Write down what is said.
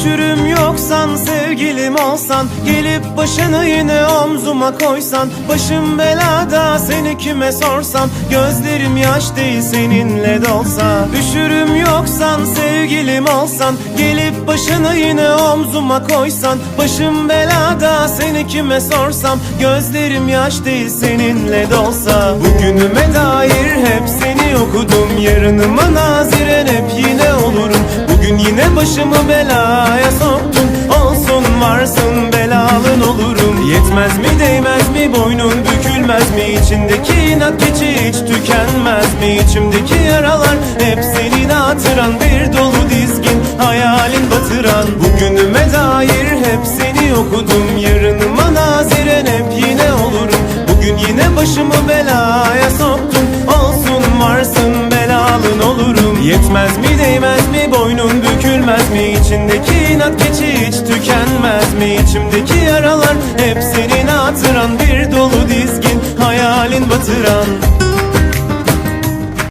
Üşürüm yoksan sevgilim olsan Gelip başını yine omzuma koysan Başım belada seni kime sorsam Gözlerim yaş değil seninle dolsa. Üşürüm yoksan sevgilim olsan Gelip başını yine omzuma koysan Başım belada seni kime sorsam Gözlerim yaş değil seninle dolsa. Bugünüme dair hep seni okudum Yarınıma naziren hep başımı belaya soktum. Olsun varsın belalın olurum. Yetmez mi değmez mi boynun bükülmez mi? İçindeki inat keçi hiç tükenmez mi? İçimdeki yaralar hep senin hatıran Bir dolu dizgin hayalin batıran. Bugünüme dair hep seni okudum. Yarınıma naziren hep yine olurum. Bugün yine başımı belaya soktum. Olsun varsın belalın olurum. Yetmez mi değmez boynun bükülmez mi? İçindeki inat keçi hiç tükenmez mi? İçimdeki yaralar hep senin hatıran Bir dolu dizgin hayalin batıran